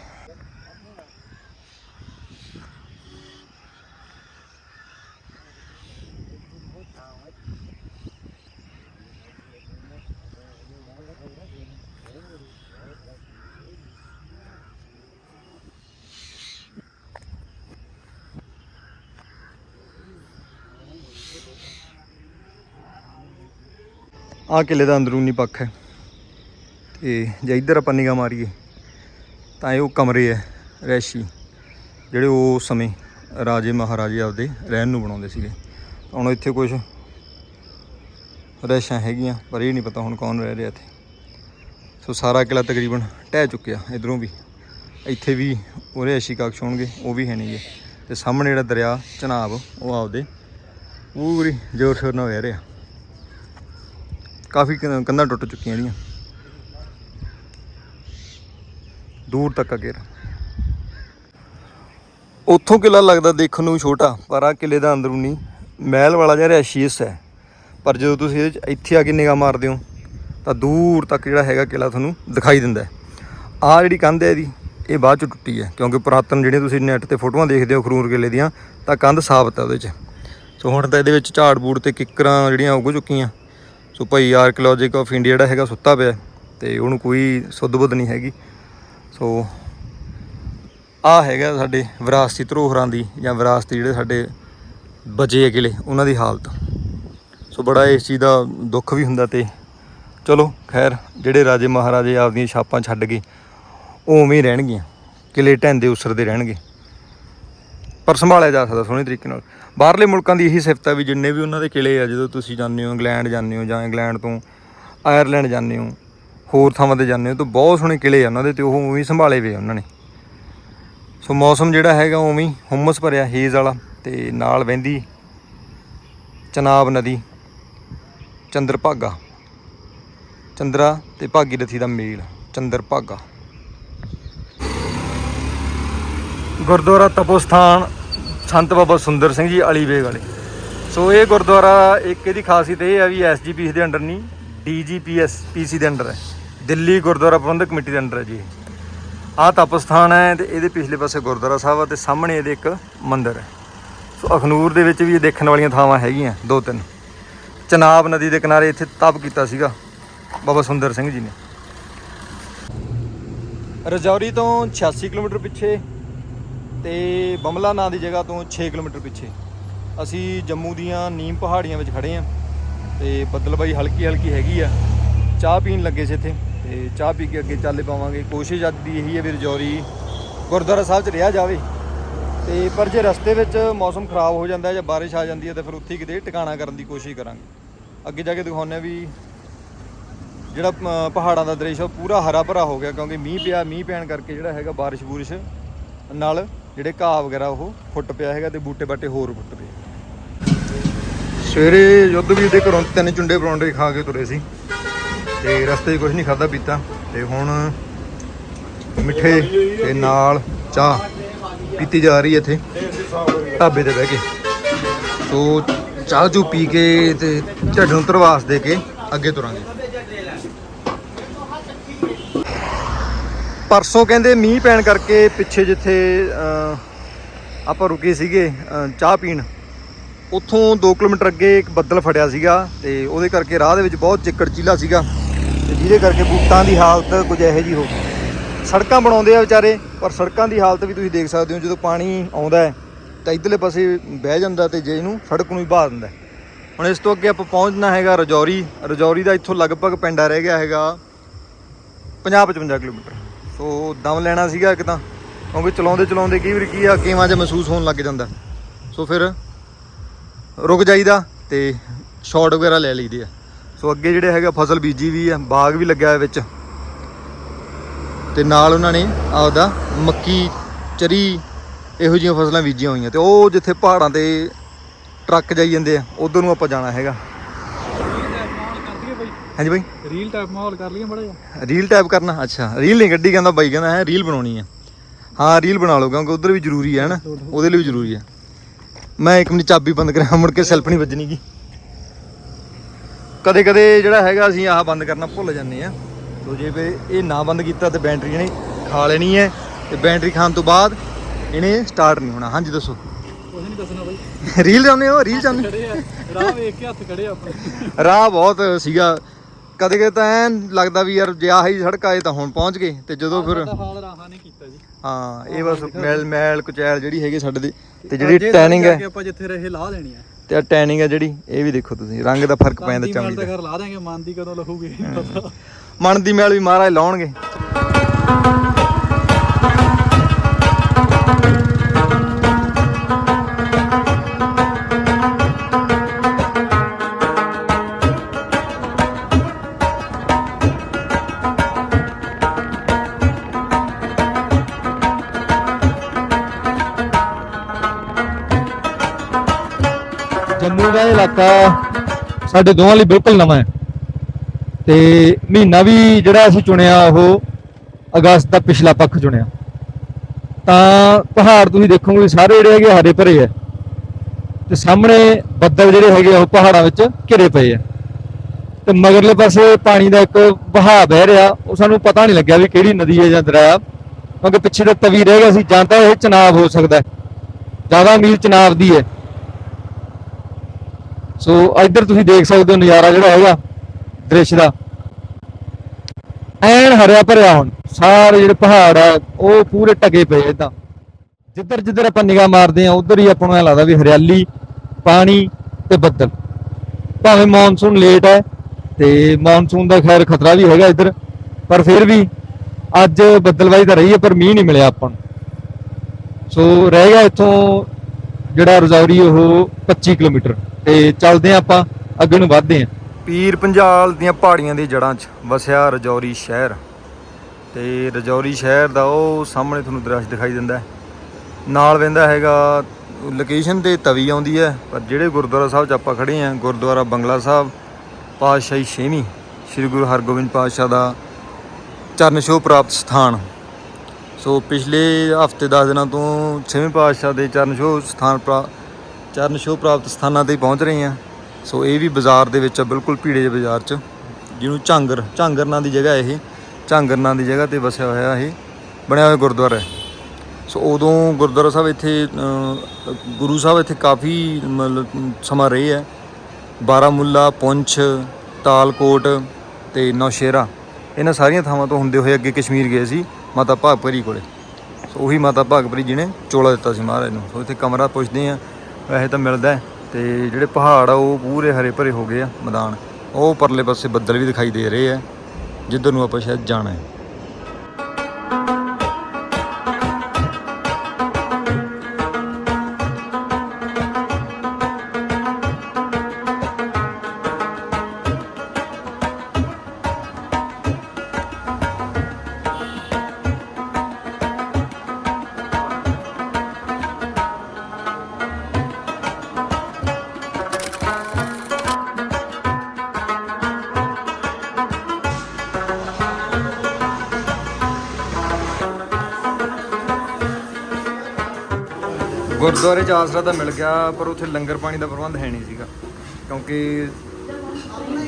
ਆਹ ਕਿਲੇ ਦਾ ਅੰਦਰੂਨੀ ਪੱਖ ਹੈ। ਤੇ ਜੇ ਇੱਧਰ ਆਪਾਂ ਨਿਗਾਹ ਮਾਰੀਏ, ਤਾਂ ਇਹ ਉਹ ਕਮਰੇ ਹੈ, ਰੈਸ਼ੀ, ਜਿਹੜੇ ਉਹ ਸਮੇਂ ਰਾਜੇ ਮਹਾਰਾਜੇ ਆਪਦੇ ਰਹਿਣ ਨੂੰ ਬਣਾਉਂਦੇ ਸੀਗੇ। ਹੁਣ ਇੱਥੇ ਕੁਝ ਰੈਸ਼ਾਂ ਹੈਗੀਆਂ, ਪਰ ਇਹ ਨਹੀਂ ਪਤਾ ਹੁਣ ਕੌਣ ਰਹਿ ਰਿਹਾ ਇੱਥੇ। ਸੋ ਸਾਰਾ ਕਿਲਾ ਤਕਰੀਬਨ ਢਹਿ ਚੁੱਕਿਆ, ਇਧਰੋਂ ਵੀ। ਇੱਥੇ ਵੀ ਉਹ ਰਿਹਾਇਸ਼ੀ ਕਾਕਸ਼ ਹੋਣਗੇ, ਉਹ ਵੀ ਹੈ ਨਹੀਂਗੇ ਤੇ ਸਾਹਮਣੇ ਜਿਹੜਾ ਦਰਿਆ ਚਨਾਬ ਉਹ ਆਪਦੇ ਪੂਰੀ ਜ਼ੋਰ ਸ਼ੋਰ ਨਾਲ ਵਹਿ ਰਿਹਾ। ਕਾਫੀ ਕੰਧਾਂ ਟੁੱਟ ਚੁੱਕੀਆਂ ਜਿਹੜੀਆਂ ਦੂਰ ਤੱਕ ਅਗੇਰ ਉੱਥੋਂ ਕਿਲਾ ਲੱਗਦਾ ਦੇਖਣ ਨੂੰ ਛੋਟਾ, ਪਰ ਆ ਕਿਲੇ ਦਾ ਅੰਦਰੂਨੀ ਮਹਿਲ ਵਾਲਾ ਜਿਹਾ ਰਿਹਾਇਸ਼ੀ ਹੈ। ਪਰ ਜਦੋਂ ਤੁਸੀਂ ਇਹਦੇ 'ਚ ਇੱਥੇ ਆ ਕੇ ਨਿਗਾਹ ਮਾਰਦੇ ਹੋ, ਤਾਂ ਦੂਰ ਤੱਕ ਜਿਹੜਾ ਹੈਗਾ ਕਿਲਾ ਤੁਹਾਨੂੰ ਦਿਖਾਈ ਦਿੰਦਾ ਹੈ। ਆਹ ਜਿਹੜੀ ਕੰਧ ਹੈ ਇਹਦੀ, ਇਹ ਬਾਅਦ ਚ ਟੁੱਟੀ ਹੈ, ਕਿਉਂਕਿ ਪੁਰਾਤਨ ਜਿਹੜੀਆਂ ਤੁਸੀਂ ਨੈਟ ਤੇ ਫੋਟੋਆਂ ਦੇਖਦੇ ਹੋ ਖਰੂਰ ਕਿਲੇ ਦੀਆਂ, ਤਾਂ ਕੰਧ ਸਾਬਤ ਹੈ ਉਹਦੇ 'ਚ। ਸੋ ਹੁਣ ਤਾਂ ਇਹਦੇ ਵਿੱਚ ਝਾੜ ਬੂੜ ਤੇ ਕਿੱਕਰਾਂ ਜਿਹੜੀਆਂ ਉੱਗ ਚੁੱਕੀਆਂ। ਸੋ ਭਾਈ ਆਰਕੀਓਲੋਜਿਕ ਆਫ ਇੰਡੀਆ ਜਿਹੜਾ ਹੈਗਾ ਸੁੱਤਾ ਪਿਆ, ਤੇ ਉਹਨੂੰ ਕੋਈ ਸੁੱਧ ਬੁੱਧ ਨਹੀਂ ਹੈਗੀ। ਸੋ ਆ ਹੈਗਾ ਸਾਡੇ ਵਿਰਾਸਤੀ ਧਰੋਹਰਾਂ ਦੀ ਜਾਂ ਵਿਰਾਸਤੀ ਜਿਹੜੇ ਸਾਡੇ ਬਚੇ ਆ ਕਿਲੇ ਉਹਨਾਂ ਦੀ ਹਾਲਤ। ਸੋ ਬੜਾ ਇਸ ਚੀਜ਼ ਦਾ ਦੁੱਖ ਵੀ ਹੁੰਦਾ ਤੇ ਚਲੋ, ਖੈਰ, ਜਿਹੜੇ ਰਾਜੇ ਮਹਾਰਾਜੇ ਆਪਦੀਆਂ ਛਾਪਾਂ ਛੱਡ ਗਏ ਉਵੇਂ ਹੀ ਰਹਿਣਗੀਆਂ, ਕਿਲੇ ਢਹਿੰਦੇ ਉਸਰਦੇ ਰਹਿਣਗੇ। ਪਰ ਸੰਭਾਲਿਆ ਜਾ ਸਕਦਾ ਸੋਹਣੇ ਤਰੀਕੇ ਨਾਲ। ਬਾਹਰਲੇ ਮੁਲਕਾਂ ਦੀ ਇਹੀ ਸਿਫਤ ਹੈ ਵੀ ਜਿੰਨੇ ਵੀ ਉਹਨਾਂ ਦੇ ਕਿਲੇ ਆ, ਜਦੋਂ ਤੁਸੀਂ ਜਾਂਦੇ ਹੋ ਇੰਗਲੈਂਡ ਜਾਂਦੇ ਹੋ ਜਾਂ ਇੰਗਲੈਂਡ ਤੋਂ ਆਇਰਲੈਂਡ ਜਾਂਦੇ ਹੋ, ਹੋਰ ਥਾਵਾਂ ਤੇ ਜਾਂਦੇ ਹੋ, ਤਾਂ ਬਹੁਤ ਸੋਹਣੇ ਕਿਲੇ ਆ ਉਹਨਾਂ ਦੇ ਤੇ ਉਹ ਉਵੇਂ ਸੰਭਾਲੇ ਵੇ ਉਹਨਾਂ ਨੇ। ਸੋ ਮੌਸਮ ਜਿਹੜਾ ਹੈਗਾ ਉਵੇਂ ਹੀ ਭਰਿਆ ਹੇਜ਼ ਵਾਲਾ ਤੇ ਨਾਲ ਵਹਿੰਦੀ ਚਨਾਬ ਨਦੀ ਚੰਦਰ ਭਾਗਾ ਚੰਦਰਾ ਤੇ ਭਾਗੀਰਥੀ ਦਾ ਮੇਲ ਚੰਦਰ ਭਾਗਾ ਗੁਰਦੁਆਰਾ ਤਪੋਸਥਾਨ ਸੰਤ ਬਾਬਾ ਸੁੰਦਰ ਸਿੰਘ ਜੀ ਅਲੀਬੇਗ ਵਾਲੇ। ਸੋ ਇਹ ਗੁਰਦੁਆਰਾ ਇੱਕ ਇਹਦੀ ਖਾਸੀਅਤ ਇਹ ਹੈ ਵੀ ਐਸਜੀਪੀਸੀ ਦੇ ਅੰਡਰ ਨਹੀਂ, ਡੀਜੀਪੀਐਸ, ਪੀਸੀ ਦੇ ਅੰਡਰ ਹੈ। ਦਿੱਲੀ ਗੁਰਦੁਆਰਾ ਪ੍ਰਬੰਧਕ ਕਮੇਟੀ ਦੇ ਅੰਡਰ ਹੈ ਜੀ ਇਹ। ਆਹ ਤਪੋਸਥਾਨ ਹੈ ਤੇ ਇਹਦੇ ਪਿਛਲੇ ਪਾਸੇ ਗੁਰਦੁਆਰਾ ਸਾਹਿਬ ਆ ਤੇ ਸਾਹਮਣੇ ਇਹਦੇ ਇੱਕ ਮੰਦਿਰ ਹੈ। ਸੋ ਅਖਨੂਰ ਦੇ ਵਿੱਚ ਵੀ ਇਹ ਦੇਖਣ ਵਾਲੀਆਂ ਥਾਵਾਂ ਹੈਗੀਆਂ, ਦੋ ਤਿੰਨ। ਚਨਾਬ ਨਦੀ ਦੇ ਕਿਨਾਰੇ ਇੱਥੇ ਤਪ ਕੀਤਾ ਸੀਗਾ ਬਾਬਾ ਸੁੰਦਰ ਸਿੰਘ ਜੀ ਨੇ। ਰਜੌਰੀ ਤੋਂ 86 ਕਿਲੋਮੀਟਰ ਪਿੱਛੇ ਤੇ ਬਮਲਾ ਨਾਂ ਦੀ ਜਗ੍ਹਾ ਤੋਂ 6 ਕਿਲੋਮੀਟਰ ਪਿੱਛੇ ਅਸੀਂ ਜੰਮੂ ਦੀਆਂ ਨੀਮ ਪਹਾੜੀਆਂ ਵਿੱਚ ਖੜੇ ਆਂ ਤੇ ਬੱਦਲਬਾਈ ਹਲਕੀ ਹਲਕੀ ਹੈਗੀ ਆ। ਚਾਹ ਪੀਣ ਲੱਗੇ ਸੀ ਇੱਥੇ ਤੇ ਚਾਹ ਪੀ ਕੇ ਅੱਗੇ ਚੱਲੇ ਪਾਵਾਂਗੇ। ਕੋਸ਼ਿਸ਼ ਅੱਜ ਦੀ ਇਹੀ ਹੈ ਵੀ ਰਜੌਰੀ ਗੁਰਦੁਆਰਾ ਸਾਹਿਬ 'ਚ ਰਿਹਾ ਜਾਵੇ ਤੇ ਪਰ ਜੇ ਰਸਤੇ ਵਿੱਚ ਮੌਸਮ ਖਰਾਬ ਹੋ ਜਾਂਦਾ ਜਾਂ ਬਾਰਿਸ਼ ਆ ਜਾਂਦੀ ਹੈ ਤਾਂ ਫਿਰ ਉੱਥੇ ਕਿਤੇ ਟਿਕਾਣਾ ਕਰਨ ਦੀ ਕੋਸ਼ਿਸ਼ ਕਰਾਂਗੇ। ਅੱਗੇ ਜਾ ਕੇ ਦਿਖਾਉਂਦੇ ਹਾਂ ਵੀ ਜਿਹੜਾ ਪਹਾੜਾਂ ਦਾ ਦ੍ਰਿਸ਼ ਆ, ਉਹ ਪੂਰਾ ਹਰਾ ਭਰਾ ਹੋ ਗਿਆ ਕਿਉਂਕਿ ਮੀਂਹ ਪਿਆ ਮੀਂਹ ਪੈਣ ਕਰਕੇ ਜਿਹੜਾ ਹੈਗਾ ਬਾਰਿਸ਼ ਬੂਰਿਸ਼ ਨਾਲ ਜਿਹੜੇ ਘਾਹ ਵਗੈਰਾ ਉਹ ਫੁੱਟ ਪਿਆ ਹੈਗਾ ਤੇ ਬੂਟੇ ਬਾਟੇ ਹੋਰ ਫੁੱਟ ਪਏ। ਸਵੇਰੇ ਯੁੱਧ ਵੀ ਦੇ ਘਰੋਂ ਤਿੰਨ ਚੁੰਡੇ ਪਰੌਂਠੇ ਖਾ ਕੇ ਤੁਰੇ ਸੀ ਤੇ ਰਸਤੇ 'ਚ ਕੁਝ ਨਹੀਂ ਖਾਦਾ ਪੀਤਾ ਤੇ ਹੁਣ ਮਿੱਠੇ ਤੇ ਨਾਲ ਚਾਹ ਪੀਤੀ ਜਾ ਰਹੀ ਹੈ ਇੱਥੇ ਢਾਬੇ ਤੇ ਬਹਿ ਕੇ। ਸੋ ਚਾਹ ਚੂ ਪੀ ਕੇ ਤੇ ਝੱਡ ਨੂੰ ਤਰਵਾਸ ਦੇ ਕੇ ਅੱਗੇ ਤੁਰਾਂਗੇ। ਪਰਸੋਂ ਕਹਿੰਦੇ ਮੀਂਹ ਪੈਣ ਕਰਕੇ ਪਿੱਛੇ ਜਿੱਥੇ ਆਪਾਂ ਰੁਕੇ ਸੀਗੇ ਚਾਹ ਪੀਣ, ਉੱਥੋਂ 2 ਕਿਲੋਮੀਟਰ ਅੱਗੇ ਇੱਕ ਬੱਦਲ ਫੜਿਆ ਸੀਗਾ ਤੇ ਉਹਦੇ ਕਰਕੇ ਰਾਹ ਦੇ ਵਿੱਚ ਬਹੁਤ ਚਿੱਕੜ ਚੀਲਾ ਸੀਗਾ ਤੇ ਜਿਹਦੇ ਕਰਕੇ ਬੂਟਾਂ ਦੀ ਹਾਲਤ ਕੁਝ ਇਹੋ ਜੀ ਹੋ ਗਈ। ਸੜਕਾਂ ਬਣਾਉਂਦੇ ਆ ਵਿਚਾਰੇ, ਪਰ ਸੜਕਾਂ ਦੀ ਹਾਲਤ ਵੀ ਤੁਸੀਂ ਦੇਖ ਸਕਦੇ ਹੋ, ਜਦੋਂ ਪਾਣੀ ਆਉਂਦਾ ਹੈ, ਤਾਂ ਇਧਰਲੇ ਪਾਸੇ ਬਹਿ ਜਾਂਦਾ ਤੇ ਜੇ ਇਹਨੂੰ ਸੜਕ ਨੂੰ ਹੀ ਬਹਾ ਦਿੰਦਾ ਹੁਣ ਇਸ ਤੋਂ ਅੱਗੇ ਆਪਾਂ ਪਹੁੰਚਣਾ ਹੈਗਾ ਰਜੌਰੀ ਰਜੌਰੀ ਦਾ ਇੱਥੋਂ ਲਗਭਗ ਪਿੰਡਾ ਰਹਿ ਗਿਆ ਹੈਗਾ 50-55 ਕਿਲੋਮੀਟਰ। ਸੋ ਦਮ ਲੈਣਾ ਸੀਗਾ ਇੱਕ ਤਾਂ। ਕਿਉਂਕਿ ਚਲਾਉਂਦੇ ਚਲਾਉਂਦੇ ਕਈ ਵਾਰੀ ਕੀ ਆ, ਕਿਵਾਂ ਜਿਹਾ ਮਹਿਸੂਸ ਹੋਣ ਲੱਗ ਜਾਂਦਾ। ਸੋ ਫਿਰ ਰੁਕ ਜਾਈਦਾ ਤੇ ਸ਼ਾਟ ਵਗੈਰਾ ਲੈ ਲਈਦੀ ਆ। ਸੋ ਅੱਗੇ ਜਿਹੜੇ ਹੈਗਾ ਫਸਲ ਬੀਜੀ ਵੀ ਆ, ਬਾਗ ਵੀ ਲੱਗਿਆ ਹੋਇਆ ਵਿੱਚ। ਤੇ ਨਾਲ ਉਹਨਾਂ ਨੇ ਆਪਦਾ ਮੱਕੀ, ਚਰੀ ਇਹੋ ਜਿਹੀਆਂ ਫਸਲਾਂ ਬੀਜੀਆਂ ਹੋਈਆਂ। ਤੇ ਉਹ ਜਿੱਥੇ ਪਹਾੜਾਂ ਤੇ ਟਰੱਕ ਜਾਈ ਜਾਂਦੇ ਆ, ਉਧਰ ਨੂੰ ਆਪਾਂ ਜਾਣਾ ਹੈਗਾ। ਹਾਂਜੀ ਬਾਈ। ਰੀਲ ਟਾਈਪ ਮਾਹੌਲ ਕਰ ਲਈਏ ਬੜਾ ਜਿਹਾ। ਰੀਲ ਟੈਪ ਕਰਨਾ ਅੱਛਾ। ਰੀਲ ਨਹੀਂ ਗੱਡੀ ਕਹਿੰਦਾ ਬਾਈ ਕਹਿੰਦਾ ਹੈ ਰੀਲ ਬਣਾਉਣੀ ਹੈ ਹਾਂ ਰੀਲ ਬਣਾ ਲਓ ਕਿਉਂਕਿ ਉਧਰ ਵੀ ਜ਼ਰੂਰੀ ਹੈ ਨਾ? ਉਹਦੇ ਲਈ ਵੀ ਜ਼ਰੂਰੀ ਹੈ ਮੈਂ ਇੱਕ ਮਿੰਟ ਚਾਬੀ ਬੰਦ ਕਰਾਂ ਮੁੜ ਕੇ ਸੈਲਫ ਨਹੀਂ ਵੱਜਣੀਗੀ ਕਦੇ ਕਦੇ ਜਿਹੜਾ ਹੈਗਾ ਅਸੀਂ ਆਹ ਬੰਦ ਕਰਨਾ ਭੁੱਲ ਜਾਂਦੇ ਆ। ਤੋ ਜੇ ਵੀ ਇਹ ਨਾ ਬੰਦ ਕੀਤਾ ਤੇ ਬੈਟਰੀ ਨੇ ਖਾ ਲੈਣੀ ਹੈ। ਤੇ ਬੈਟਰੀ ਖਾਣ ਤੋਂ ਬਾਅਦ ਇਹਨੇ ਸਟਾਰਟ ਨਹੀਂ ਹੋਣਾ। ਹਾਂਜੀ ਦੱਸੋ। ਕੁਝ ਨਹੀਂ ਦੱਸਣਾ ਬਈ। ਰੀਲ ਚਾਹੁੰਦੇ ਹੋ? ਰੀਲ ਚਾਹੁੰਦੇ ਰਾਹ ਵੇਖ ਕੇ ਹੱਥ ਖੜੇ ਆ ਆਪਣੇ। ਰਾਹ ਬਹੁਤ ਸੀਗਾ। ਕਦੇ ਕਦੇ ਤਾਂ ਐਨ ਲੱਗਦਾ ਵੀ ਯਾਰ ਜੇ ਆਹੀ ਸੜਕ ਆਏ ਤਾਂ ਹੁਣ ਪਹੁੰਚ ਗਏ ਤੇ ਜਦੋਂ ਫਿਰ ਹਾਲ ਰਾਹਾਂ ਨੇ ਕੀਤਾ ਜੀ। ਹਾਂ ਇਹ ਬਸ ਮੈਲ ਮੈਲ ਕੁਚੈਲ ਜਿਹੜੀ ਹੈਗੀ ਸਾਡੇ ਦੀ ਤੇ ਜਿਹੜੀ ਟੈਨਿੰਗ ਹੈ ਆਪਾਂ ਜਿੱਥੇ ਰਹੇ ਲਾਹ ਲੈਣੀ ਆ। ਤੇ ਆ ਟੈਨਿੰਗ ਹੈ ਜਿਹੜੀ ਇਹ ਵੀ ਦੇਖੋ ਤੁਸੀਂ ਰੰਗ ਦਾ ਫ਼ਰਕ ਪੈਂਦਾ ਦੀ ਚਮੜੀ ਦਾ। ਘਰ ਲਾ ਦਾਂਗੇ ਮਨ ਦੀ ਕਦੋਂ ਲਹੂਗੀ ਮਨ ਦੀ ਮੈਲ ਵੀ ਮਹਾਰਾਜ ਲਾਉਣਗੇ। ਇਲਾਕਾ ਸਾਡੇ ਦੋਵਾਂ ਲਈ ਬਿਲਕੁਲ ਨਵਾਂ ਹੈ। ਤੇ ਮਹੀਨਾ ਵੀ ਜਿਹੜਾ ਅਸੀਂ ਚੁਣਿਆ, ਉਹ ਅਗਸਤ ਦਾ ਪਿਛਲਾ ਪੱਖ ਚੁਣਿਆ। ਤਾਂ ਪਹਾੜ ਤੁਸੀਂ ਦੇਖੋਗੇ, ਸਾਰੇ ਜਿਹੜੇ ਹੈਗੇ ਹਰੇ ਭਰੇ ਹੈ। ਤੇ ਸਾਹਮਣੇ ਬੱਦਲ ਜਿਹੜੇ ਹੈਗੇ ਆ, ਉਹ ਪਹਾੜਾਂ ਵਿੱਚ ਘਿਰੇ ਪਏ ਆ। ਤੇ ਮਗਰਲੇ ਪਾਸੇ ਪਾਣੀ ਦਾ ਇੱਕ ਵਹਾਅ ਵਹਿ ਰਿਹਾ। ਉਹ ਸਾਨੂੰ ਪਤਾ ਨਹੀਂ ਲੱਗਿਆ ਵੀ ਕਿਹੜੀ ਨਦੀ ਹੈ ਜਾਂ ਦਰਿਆ। ਕਿਉਂਕਿ ਪਿੱਛੇ ਤਾਂ ਤਵੀ ਰਹਿ ਗਿਆ ਸੀ, ਜਾਂ ਤਾਂ ਇਹ ਚਨਾਬ ਹੋ ਸਕਦਾ ਜ਼ਿਆਦਾ ਮੀਲ ਚਨਾਬ ਦੀ ਹੈ। ਸੋ ਇੱਧਰ ਤੁਸੀਂ ਦੇਖ ਸਕਦੇ ਹੋ ਨਜ਼ਾਰਾ ਜਿਹੜਾ ਹੈਗਾ ਦ੍ਰਿਸ਼ ਦਾ। ਐਨ ਹਰਿਆ ਭਰਿਆ ਹੁਣ, ਸਾਰੇ ਜਿਹੜੇ ਪਹਾੜ ਆ, ਉਹ ਪੂਰੇ ਟਕੇ ਪਏ ਇਦਾਂ। ਜਿੱਧਰ ਜਿੱਧਰ ਆਪਾਂ ਨਿਗਾਹ ਮਾਰਦੇ ਆ ਉਧਰ ਹੀ ਆਪਾਂ ਨੂੰ ਐ ਲੱਗਦਾ ਵੀ ਹਰਿਆਲੀ, ਪਾਣੀ ਤੇ ਬੱਦਲ। ਭਾਵੇਂ ਮੌਨਸੂਨ ਲੇਟ ਹੈ, ਤੇ ਮੌਨਸੂਨ ਦਾ ਖੈਰ ਖਤਰਾ ਵੀ ਹੈਗਾ ਇੱਧਰ, ਪਰ ਫਿਰ ਵੀ ਅੱਜ ਬੱਦਲਬਾਈ ਤਾਂ ਰਹੀ ਹੈ, ਪਰ ਮੀਂਹ ਨਹੀਂ ਮਿਲਿਆ ਆਪਾਂ ਨੂੰ। ਸੋ ਰਹਿ ਗਿਆ ਇੱਥੋਂ ਜਿਹੜਾ ਰਜੌਰੀ ਉਹ 25 ਕਿਲੋਮੀਟਰ। ਤੇ ਚੱਲਦੇ ਆ ਆਪਾਂ, ਅੱਗੇ ਨੂੰ ਵਧਦੇ ਆ ਪੀਰ ਪੰਜਾਲ ਦੀਆਂ ਪਹਾੜੀਆਂ ਦੀ ਜੜ੍ਹਾਂ 'ਚ ਵਸਿਆ ਰਜੌਰੀ ਸ਼ਹਿਰ। ਤੇ ਰਜੌਰੀ ਸ਼ਹਿਰ ਦਾ ਉਹ ਸਾਹਮਣੇ ਤੁਹਾਨੂੰ ਦ੍ਰਿਸ਼ ਦਿਖਾਈ ਦਿੰਦਾ ਹੈ। ਨਾਲ ਵਹਿੰਦਾ ਹੈਗਾ ਲੋਕੇਸ਼ਨ ਤੇ ਤਵੀ ਆਉਂਦੀ ਹੈ, ਪਰ ਜਿਹੜੇ ਗੁਰਦੁਆਰਾ ਸਾਹਿਬ 'ਚ ਆਪਾਂ ਖੜੇ ਆਂ ਗੁਰਦੁਆਰਾ ਬੰਗਲਾ ਸਾਹਿਬ, ਪਾਤਸ਼ਾਹੀ ਛੇਵੀਂ, ਸ੍ਰੀ ਗੁਰੂ ਹਰਗੋਬਿੰਦ ਪਾਤਸ਼ਾਹ ਦਾ ਚਰਨ ਛੋਹ ਪ੍ਰਾਪਤ ਸਥਾਨ। ਸੋ ਪਿਛਲੇ ਹਫ਼ਤੇ 10 ਦਿਨਾਂ ਤੋਂ ਛੇਵੇਂ ਪਾਤਸ਼ਾਹ ਦੇ ਚਰਨ ਛੋਹ ਸਥਾਨ ਪ੍ਰਾ ਚਰਨ ਛੋਹ ਪ੍ਰਾਪਤ ਸਥਾਨਾਂ ਤੇ ਹੀ ਪਹੁੰਚ ਰਹੇ ਹਾਂ। ਸੋ ਇਹ ਵੀ ਬਾਜ਼ਾਰ ਦੇ ਵਿੱਚ ਆ, ਬਿਲਕੁਲ ਭੀੜੇ ਜਿਹੇ ਬਾਜ਼ਾਰ 'ਚ। ਜਿਹਨੂੰ ਝਾਂਗਰ ਝਾਂਗਰ ਨਾਂ ਦੀ ਜਗ੍ਹਾ ਇਹ। ਝਾਂਗਰ ਨਾਂ ਦੀ ਜਗ੍ਹਾ ਤੇ ਵਸਿਆ ਹੋਇਆ ਇਹ। ਬਣਿਆ ਹੋਇਆ ਗੁਰਦੁਆਰਾ ਹੈ। ਸੋ ਉਦੋਂ ਗੁਰਦੁਆਰਾ ਸਾਹਿਬ ਇੱਥੇ ਗੁਰੂ ਸਾਹਿਬ ਇੱਥੇ ਕਾਫੀ ਮਤਲਬ ਸਮਾਂ ਰਹੇ ਹੈ। ਬਾਰਾਮੁੱਲਾ ਪੁੰਛ ਤਾਲਕੋਟ ਤੇ ਨੌਸ਼ੇਰਾ। ਇਹਨਾਂ ਸਾਰੀਆਂ ਥਾਵਾਂ ਤੋਂ ਹੁੰਦੇ ਹੋਏ ਅੱਗੇ ਕਸ਼ਮੀਰ ਗਏ ਸੀ ਮਾਤਾ ਭਾਗਪਰੀ ਕੋਲੇ। ਸੋ ਉਹੀ ਮਾਤਾ ਭਾਗਪਰੀ ਜਿਹਨੇ ਚੋਲਾ ਦਿੱਤਾ ਸੀ ਮਹਾਰਾਜ ਨੂੰ। ਸੋ ਇੱਥੇ ਕਮਰਾ ਪੁੱਛਦੇ ਆ ਵੈਸੇ ਤਾਂ ਮਿਲਦਾ ਹੈ ਤੇ ਜਿਹੜੇ ਪਹਾੜ ਆ, ਉਹ ਪੂਰੇ ਹਰੇ ਭਰੇ ਹੋ ਗਏ ਆ ਮੈਦਾਨ। ਉਹ ਪਰਲੇ ਪਾਸੇ ਬੱਦਲ ਵੀ ਦਿਖਾਈ ਦੇ ਰਹੇ ਆ। ਜਿੱਧਰ ਨੂੰ ਆਪਾਂ ਸ਼ਾਇਦ ਜਾਣਾ ਹੈ। ਗੁਰਦੁਆਰੇ 'ਚ ਆਸਰਾ ਤਾਂ ਮਿਲ ਗਿਆ ਪਰ ਉੱਥੇ ਲੰਗਰ ਪਾਣੀ ਦਾ ਪ੍ਰਬੰਧ ਹੈ ਨਹੀਂ ਸੀਗਾ। ਕਿਉਂਕਿ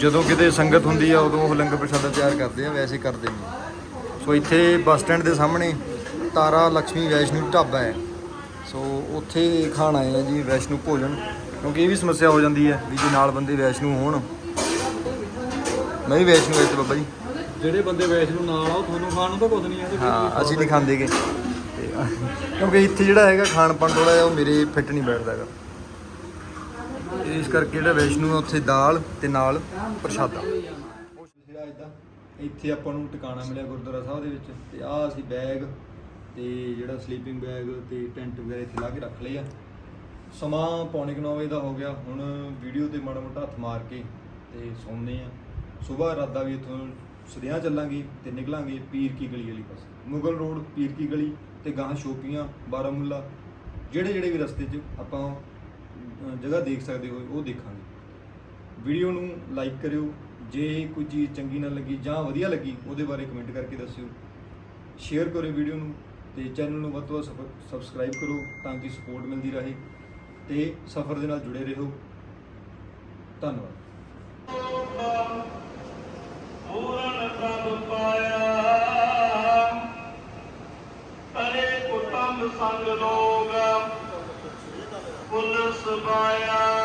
ਜਦੋਂ ਕਿਤੇ ਸੰਗਤ ਹੁੰਦੀ ਆ ਉਦੋਂ ਉਹ ਲੰਗਰ ਪ੍ਰਸ਼ਾਦਾ ਤਿਆਰ ਕਰਦੇ ਆ ਵੈਸੇ ਕਰਦੇ ਨਹੀਂ। ਸੋ ਇੱਥੇ ਬੱਸ ਸਟੈਂਡ ਦੇ ਸਾਹਮਣੇ ਤਾਰਾ ਲక్ష్ਮੀ ਵੈਸ਼ਨੂ ਢਾਬਾ ਹੈ। ਸੋ ਉੱਥੇ ਖਾਣ ਆਏ ਆ ਜੀ ਵੈਸ਼ਨੂ ਭੋਜਨ ਕਿਉਂਕਿ ਇਹ ਵੀ ਸਮੱਸਿਆ ਹੋ ਜਾਂਦੀ ਹੈ ਵੀ ਜੇ ਨਾਲ ਬੰਦੇ ਵੈਸ਼ਨੂ ਹੋਣ। ਮੈਂ ਵੀ ਵੈਸ਼ਨੂ ਵਿੱਚ ਬਾਬਾ ਜੀ। ਜਿਹੜੇ ਬੰਦੇ ਵੈਸ਼ ਨੂੰ ਨਾਲ ਆ ਉਹ ਤੁਹਾਨੂੰ ਖਾਣ ਨੂੰ ਤਾਂ ਕੁਝ ਨਹੀਂ ਆਦੇ ਹਾਂ ਅਸੀਂ ਨਹੀਂ ਖਾਂਦੇਗੇ। ਕਿਉਂਕਿ ਇੱਥੇ ਜਿਹੜਾ ਹੈਗਾ ਖਾਣ ਪਾਣ ਥੋੜਾ ਜਿਹਾ ਉਹ ਮੇਰੇ ਫਿੱਟ ਨਹੀਂ ਬੈਠਦਾ ਹੈਗਾ। ਇਸ ਕਰਕੇ ਜਿਹੜਾ ਵੈਸ਼ਨੂ ਉੱਥੇ ਦਾਲ ਤੇ ਨਾਲ ਪ੍ਰਸ਼ਾਦਾ। ਇੱਥੇ ਆਪਾਂ ਨੂੰ ਟਿਕਾਣਾ ਮਿਲਿਆ ਗੁਰਦੁਆਰਾ ਸਾਹਿਬ ਦੇ ਵਿੱਚ ਤੇ ਆਹ ਅਸੀਂ ਬੈਗ ਤੇ ਜਿਹੜਾ ਸਲੀਪਿੰਗ ਬੈਗ ਤੇ ਟੈਂਟ ਵਗੈਰਾ ਇੱਥੇ ਲਾ ਕੇ ਰੱਖ ਲਏ ਆ। ਸਮਾਂ ਪੌਣੇ 9 ਵਜੇ ਦਾ ਹੋ ਗਿਆ, ਹੁਣ ਵੀਡੀਓ ਤੇ ਮਾੜਾ ਮੋਟਾ ਹੱਥ ਮਾਰ ਕੇ ਤੇ ਸੌਂਦੇ ਆ। ਸਵੇਰ ਰਾਦਾ ਵੀ ਇੱਥੋਂ ਸਦਿਆਂ ਚੱਲਾਂਗੇ ਤੇ ਨਿਕਲਾਂਗੇ ਪੀਰ ਕੀ ਗਲੀ ਵਾਲੀ ਪਾਸੇ। ਮੁਗਲ ਰੋਡ, ਪੀਰ ਕੀ ਗਲੀ ਤੇ ਗਾਹਾਂ ਸ਼ੋਪੀਆਂ ਬਾਰਾਮੁੱਲਾ। ਜਿਹੜੇ ਜਿਹੜੇ ਵੀ ਰਸਤੇ 'ਚ ਆਪਾਂ ਜਗ੍ਹਾ ਦੇਖ ਸਕਦੇ ਹੋ ਉਹ ਦੇਖਾਂਗੇ। ਵੀਡੀਓ ਨੂੰ ਲਾਈਕ ਕਰਿਓ। ਜੇ ਕੋਈ ਚੀਜ਼ ਚੰਗੀ ਨਾ ਲੱਗੀ ਜਾਂ ਵਧੀਆ ਲੱਗੀ, ਉਹਦੇ ਬਾਰੇ ਕਮੈਂਟ ਕਰਕੇ ਦੱਸਿਓ। ਸ਼ੇਅਰ ਕਰੋ ਵੀਡੀਓ ਨੂੰ ਤੇ ਚੈਨਲ ਨੂੰ ਵੱਧ ਤੋਂ ਵੱਧ ਸਬਸਕ੍ਰਾਈਬ ਕਰੋ ਤਾਂ ਕਿ ਸਪੋਰਟ ਮਿਲਦੀ ਰਹੇ ਤੇ ਸਫ਼ਰ ਦੇ ਨਾਲ ਜੁੜੇ ਰਹੋ। ਧੰਨਵਾਦ। ਪ੍ਰਭ ਪਾਇਆ ਕਰੇ ਕੁਟੰਬ ਸੰਗ ਲੋਗ ਪੁਲਿਸ ਪਾਇਆ